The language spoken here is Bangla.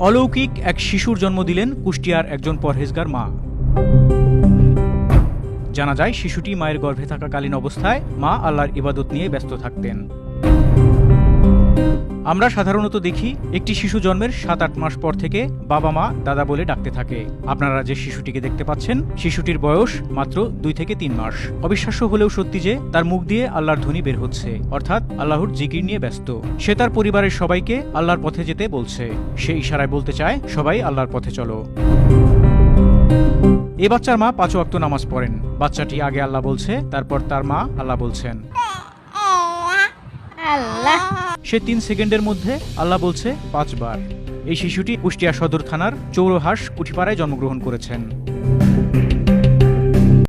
অলৌকিক এক শিশুর জন্ম দিলেন কুষ্টিয়ার একজন পরহেজগার মা। জানা যায়, শিশুটি মায়ের গর্ভে থাকাকালীন অবস্থায় মা আল্লাহর ইবাদত নিয়ে ব্যস্ত থাকতেন। আমরা সাধারণত দেখি একটি শিশু জন্মের সাত আট মাস পর থেকে বাবা মা, দাদা বলে ডাকতে থাকে। আপনারা যে শিশুটিকে দেখতে পাচ্ছেন, শিশুটির বয়স মাত্র দুই থেকে তিন মাস। অবিশ্বাস্য হলেও সত্যি যে তার মুখ দিয়ে আল্লাহর ধ্বনি বের হচ্ছে, অর্থাৎ আল্লাহর জিকির নিয়ে ব্যস্ত। সে তার পরিবারের সবাইকে আল্লাহর পথে যেতে বলছে। সে ইশারায় বলতে চায়, সবাই আল্লাহর পথে চলো। এ বাচ্চার মা পাঁচ ওয়াক্ত নামাজ পড়েন। বাচ্চাটি আগে আল্লাহ বলছে, তারপর তার মা আল্লাহ বলছেন। আল্লাহ সে তিন সেকেন্ডের মধ্যে আল্লাহ বলছে, পাঁচবার। এই শিশুটি কুষ্টিয়া সদর থানার চৌরহাস কুঠিপাড়ায় জন্মগ্রহণ করেছেন।